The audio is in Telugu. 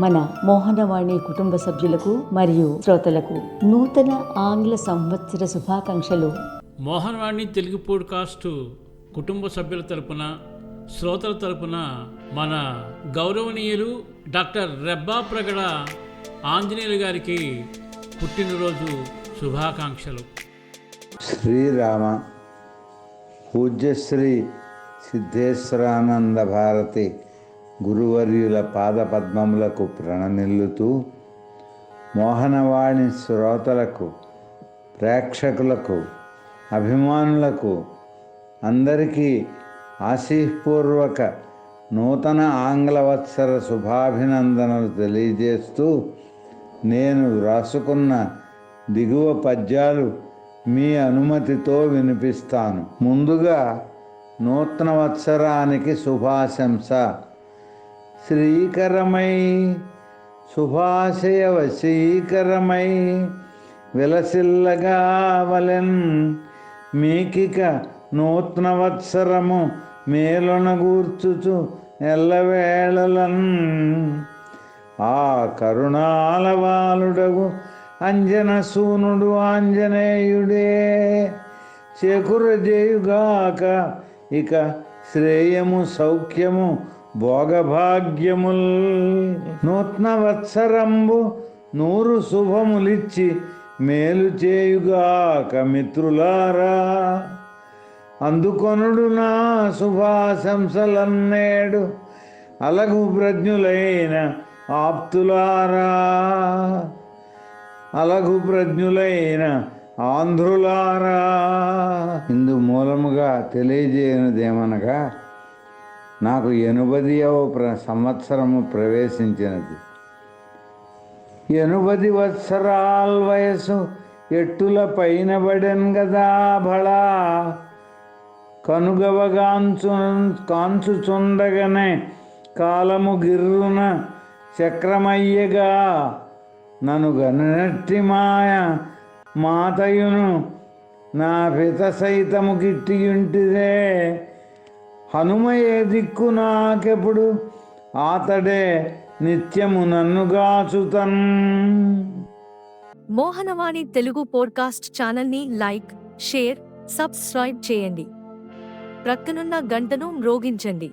మన మోహనవాణి కుటుంబ సభ్యులకు మరియు శ్రోతలకు నూతన ఆంగ్ల సంవత్సర శుభాకాంక్షలు. మోహన్వాణి తెలుగు పోడ్కాస్టు కుటుంబ సభ్యుల తరపున శ్రోతల తరపున మన గౌరవనీయులు డాక్టర్ రెబ్బా ప్రగడ ఆంజనేయులు గారికి పుట్టినరోజు శుభాకాంక్షలు. శ్రీరామ పూజ్యశ్రీ సిద్ధేశ్వరానంద భారతి గురువర్యుల పాదపద్మములకు ప్రణనిల్లుతూ మోహనవాణి శ్రోతలకు ప్రేక్షకులకు అభిమానులకు అందరికీ ఆశీపూర్వక నూతన ఆంగ్ల వత్సర శుభాభినందనలు తెలియజేస్తూ నేను వ్రాసుకున్న దిగువ పద్యాలు మీ అనుమతితో వినిపిస్తాను. ముందుగా నూతన వత్సరానికి శుభాశంస. శ్రీకరమై శుభాశయ వశీకరమై విలసిల్లగా వలెన్ మీకిక నూత్నవత్సరము మేలునగూర్చుచు ఎల్లవేళలన్. ఆ కరుణాలవాలుడగు అంజన సూనుడు ఆంజనేయుడే చేకురజేయుగాక ఇక శ్రేయము సౌఖ్యము భోగభాగ్యముల్ నూత్న వత్సరంబు నూరు శుభములిచ్చి మేలు చేయుగాక మిత్రులారా. అందుకొనుడు నా శుభాశంసలన్నేడు అలగు ప్రజ్ఞులైన ఆప్తులారా. అలగు ప్రజ్ఞులైన ఆంధ్రులారా. ఇందు మూలముగా తెలియజేయనిదేమనగా నాకు ఎనుబదియవ ప్ర సంవత్సరము ప్రవేశించినది. ఎనుబది వత్సరాల వయసు ఎట్టుల పైన పడెన్ గదా భళా. కనుగవగాంచు కాంచుచుండగనే కాలము గిర్రున చక్రమయ్యగా. నను గననట్టి మాయ మాతయును నా పిత సైతము గిట్టియుంటిదే. హనుమయే దిక్కు నాకెప్పుడు ఆతడే నిత్యము నన్ను గాచుతన్. మోహనవాణి తెలుగు పోడ్కాస్ట్ ఛానల్ని లైక్ షేర్ సబ్స్క్రైబ్ చేయండి. ప్రక్కనున్న గంటను మ్రోగించండి.